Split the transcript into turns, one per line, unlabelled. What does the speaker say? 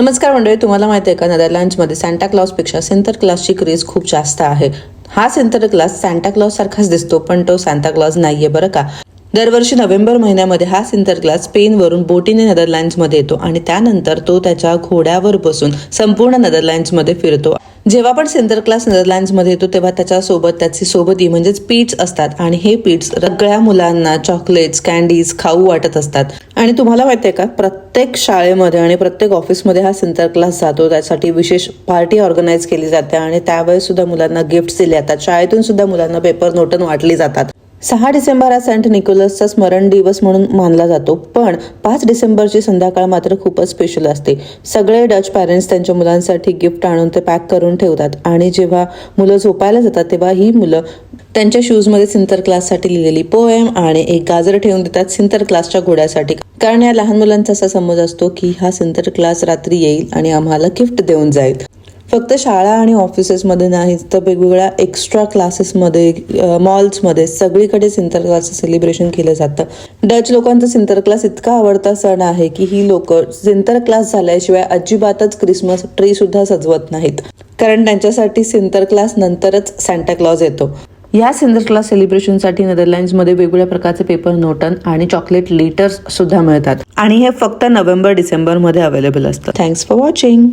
नमस्कार मंडळी तुम्हाला माहिती आहे का? नेदरलँड्समध्ये सँटा क्लॉसपेक्षा सेंटर क्लासची क्रेज खूप जास्त आहे. हा सेंटर क्लास सँटा क्लॉस सारखाच दिसतो पण तो सांता क्लॉज नाहीये बरं का? दरवर्षी नोव्हेंबर महिन्यामध्ये हा सिंथर क्लास स्पेनवरून बोटीने नेदरलँड्समध्ये येतो आणि त्यानंतर तो त्याच्या घोड्यावर बसून संपूर्ण नेदरलँड्समध्ये फिरतो. जेव्हा पण सेंटर क्लास नेदरलँड्समध्ये येतो तेव्हा त्याच्यासोबत त्याची सोबती म्हणजेच पीट्स असतात. आणि हे पीट्स सगळ्या मुलांना चॉकलेट्स कॅन्डीज खाऊ वाटत असतात. आणि तुम्हाला माहिती आहे का प्रत्येक शाळेमध्ये आणि प्रत्येक ऑफिसमध्ये हा सेंटर क्लास जातो. त्यासाठी विशेष पार्टी ऑर्गनाईज केली जाते. आणि त्यावेळेस सुद्धा मुलांना गिफ्ट्स दिले जातात. शाळेतून सुद्धा मुलांना पेपर नोटन वाटली जातात. सहा डिसेंबर हा सेंट निकोलसचा स्मरण दिवस म्हणून मानला जातो. पण पाच डिसेंबरची संध्याकाळ मात्र खूपच स्पेशल असते. सगळे डच पॅरेंट्स त्यांच्या मुलांसाठी गिफ्ट आणून ते पॅक करून ठेवतात. आणि जेव्हा मुलं झोपायला जातात तेव्हा ही मुलं त्यांच्या शूजमध्ये सिंतर क्लाससाठी लिहिलेली पोएम आणि एक गाजर ठेवून देतात सिंतर क्लासच्या घोड्यासाठी. कारण या लहान मुलांचा असा समज असतो की हा सिंतर क्लास रात्री येईल आणि आम्हाला गिफ्ट देऊन जाईल. फक्त शाळा आणि ऑफिसेसमध्ये नाही तर वेगवेगळ्या एक्स्ट्रा क्लासेसमध्ये मॉल्समध्ये सगळीकडे सिंतर क्लासचं सेलिब्रेशन केलं जातं. डच लोकांचा सिंतर क्लास इतका आवडता सण आहे की ही लोक सिंतर क्लास झाल्याशिवाय अजिबातच क्रिसमस ट्री सुद्धा सजवत नाहीत. कारण त्यांच्यासाठी सिंतर क्लास नंतरच सँटा क्लॉज येतो. या सिंदर क्लास सेलिब्रेशनसाठी नेदरलँड्समध्ये वेगवेगळ्या प्रकारचे पेपर नोटन आणि चॉकलेट लिटर्स सुद्धा मिळतात. आणि हे फक्त नोव्हेंबर डिसेंबरमध्ये अवेलेबल असतं. Thanks for watching